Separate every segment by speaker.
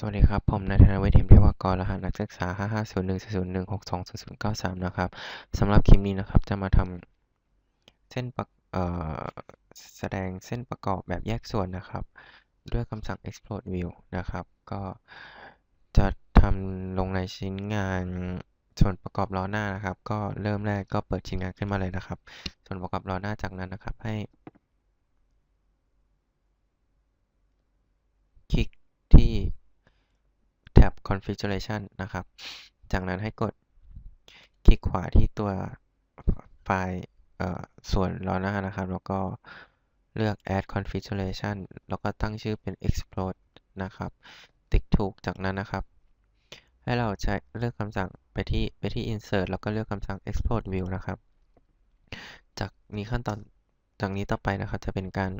Speaker 1: สวัสดีครับ ผมนายธนวิทย์เทมเทวากรรหัสนักศึกษา 550140162093 นะครับสำหรับคลิปนี้นะครับ จะมาทำเส้นประแสดงเส้นประกอบแบบแยกส่วนนะครับ ด้วยคำสั่ง explode view นะครับ ก็จะทำลงในชิ้นงานส่วนประกอบล้อหน้านะครับ ก็เริ่มแรกก็เปิดชิ้นงานขึ้นมาเลยนะครับ ส่วนประกอบล้อหน้าจากนั้นนะครับ ให้ คลิกที่แท็ บ configuration นะครับ จากนั้นให้กดคลิกขวาที่ตัวไฟล์ส่วนล้อหน้านะครับ แล้วก็เลือก add configuration แล้วก็ตั้งชื่อเป็น explode นะครับ ติ๊กถูกจากนั้นนะครับ ให้เราใช้เลือกคำสั่งไปที่ไปที่ insert แล้วก็เลือกคำสั่ง export view นะครับ จากนี้ขั้นตอนจากนี้ต่อไปนะครับจะเป็นการ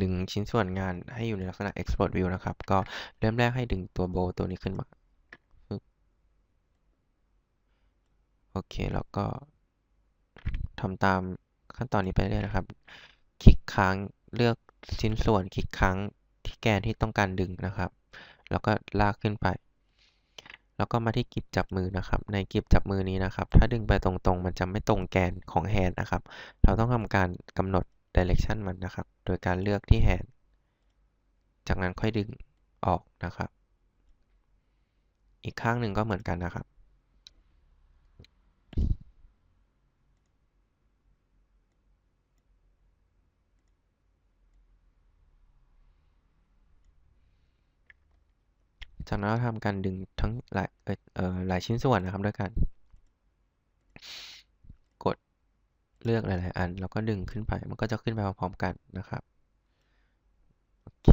Speaker 1: ดึงชิ้นส่วนงานให้อยู่ในลักษณะ export view นะครับ ก็เริ่มแรกให้ดึงตัวโบตัวนี้ขึ้นมา โอเค แล้วก็ทำตามขั้นตอนนี้ไปเรื่อยนะครับ คลิกค้างเลือกชิ้นส่วนคลิกค้างที่แกนที่ต้องการดึงนะครับ แล้วก็ลากขึ้นไป แล้วก็มาที่กริบจับมือนะครับ ในกริบจับมือนี้นะครับ ถ้าดึงไปตรงๆ มันจะไม่ตรงแกนของแฮนด์นะครับ เราต้องทำการกำหนด direction มันนะครับ โดยการเลือกที่แฮนด์จากนั้นค่อยดึงออกนะครับ อีกข้างหนึ่งก็เหมือนกันนะครับ จากนั้นเราทำการดึงทั้งหลายหลายชิ้นส่วนนะครับด้วยกัน กด เลือกหลายๆอัน แล้วก็ดึงขึ้นไป มันก็จะขึ้นไปพร้อมๆกันนะครับ โอเค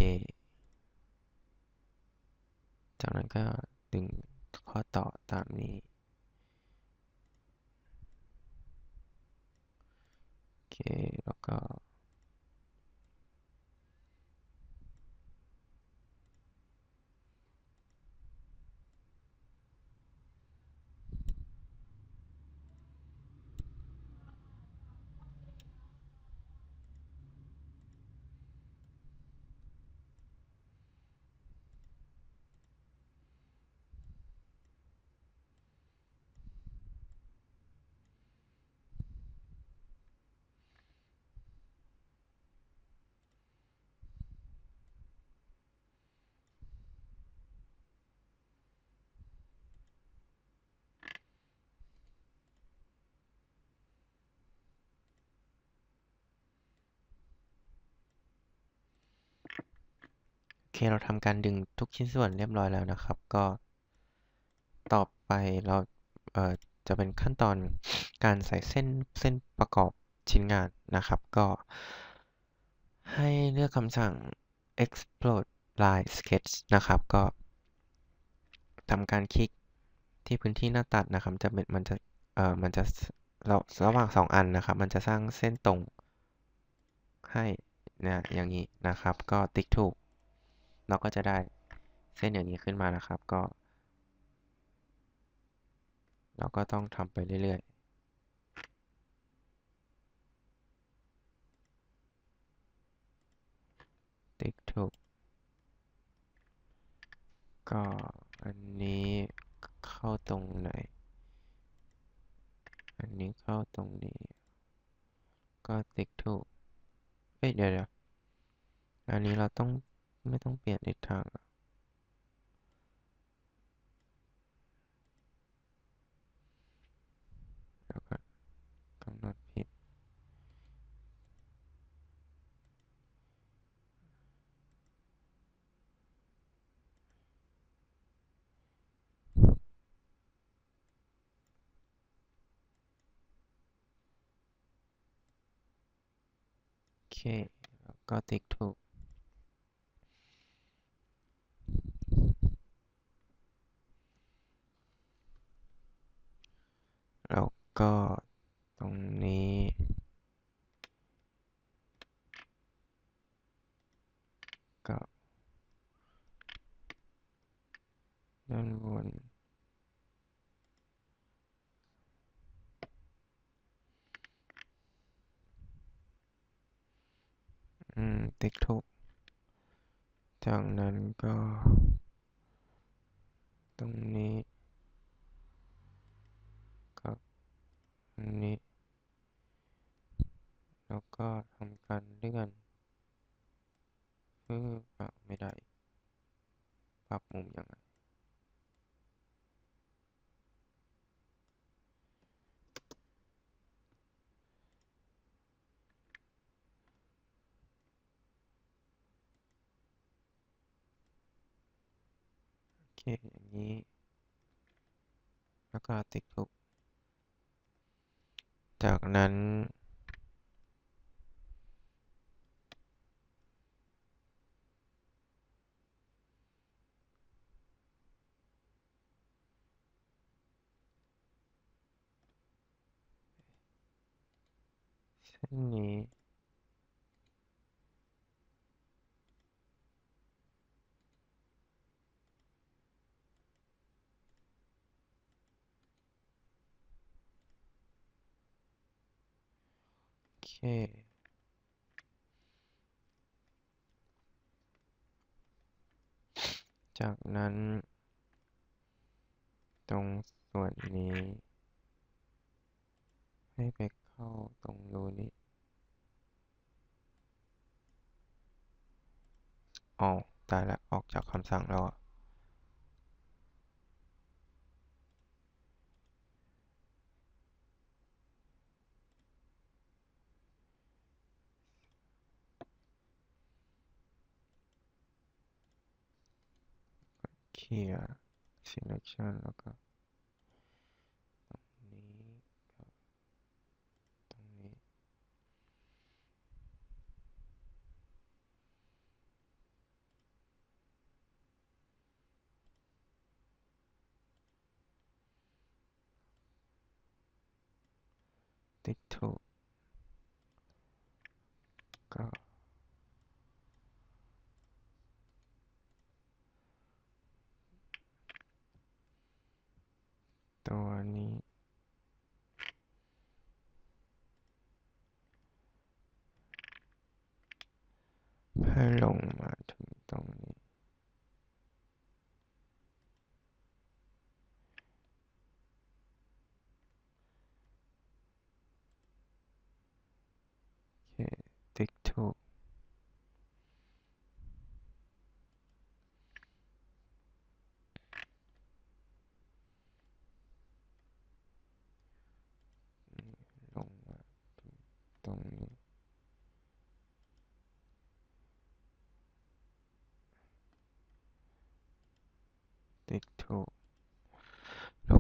Speaker 1: จากนั้นก็ดึงข้อต่อตามนี้ โอเค แล้วก็ เคเราทำการดึงทุกชิ้นส่วนเรียบร้อยแล้วนะครับ ก็ต่อไปเราเอ่อจะเป็นขั้นตอนการใส่เส้นเส้นประกอบชิ้นงานนะครับ ก็ให้เลือกคำสั่ง explode line sketch นะครับ ก็ทำการคลิกที่พื้นที่หน้าตัดนะครับ จะเป็นมันจะเอ่อมันจะเราระหว่างสองอันนะครับ มันจะสร้างเส้นตรงให้นะอย่างนี้นะครับ ก็ติ๊กถูก เราก็จะได้เส้นอย่างนี้ขึ้นมานะครับ ก็ เราก็ต้องทำไปเรื่อยๆติ๊กถูกก็อันนี้เข้าตรงไหน อันนี้เข้าตรงนี้ ก็ติ๊กถูกเอ้ยเดี๋ยวเดี๋ยวอันนี้เราต้อง ไม่ต้องเปลี่ยนทิศทางแล้วก็กำหนดผิด โอเค แล้วก็ติ๊กถูก แล้ว ก็ตรงนี้ ก็ด้านบนอืม ติ๊กถูก จากนั้นก็ ตรงนี้กับ ตรงนี้ แล้วก็ทำการเลื่อนปึ๊บอะไม่ได้ ปรับมุมยังไงโอเคอย่างนี้ แล้วก็ติ๊กถูก จากนั้นเส้นนี้ เค จากนั้น ตรงส่วนนี้ ให้ไปเข้าตรงรูนี้อ๋อตายแล้วออกจากคำสั่งแล้วอะ เคลียร์ selection แล้ว ตรงนี้กับตรงนี้ติ๊กถูกก็ตัวนี้ ให้ลงมาถึงตรงนี้ โอเค ติ๊กถูก ลงมาถึงตรงนี้ ติ๊กถูกแล้ว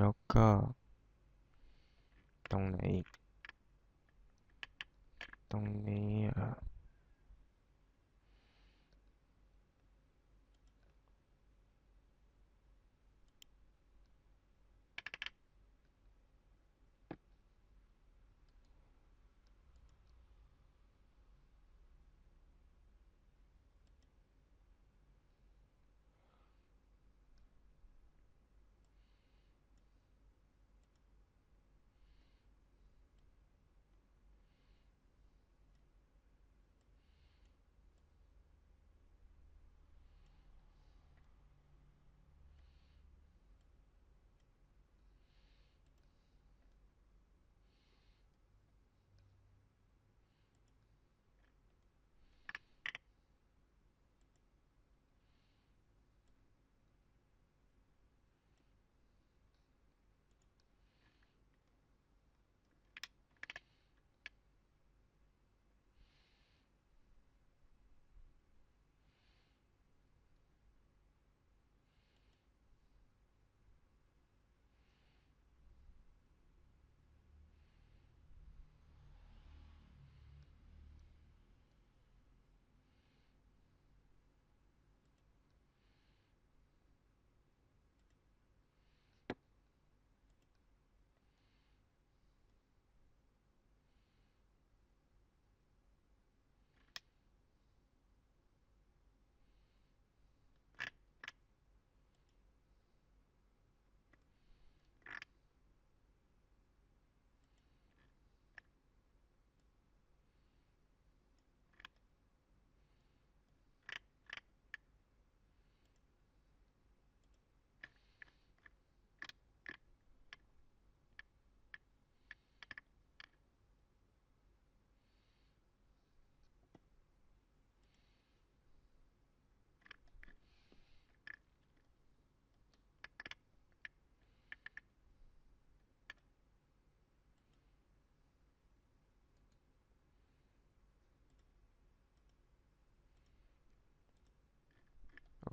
Speaker 1: แล้วก็ ตรงไหนอีกตรงนี้อะ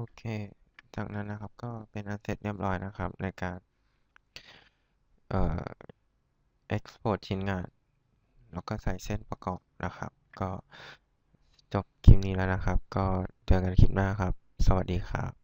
Speaker 1: โอเค จากนั้นนะครับก็เป็นอันเสร็จเรียบร้อยนะครับ ในการเอ่อ export ชิ้นงาน แล้วก็ใส่เส้นประกอบนะครับ ก็จบคลิปนี้แล้วนะครับ ก็เจอกันคลิปหน้าครับ สวัสดีครับ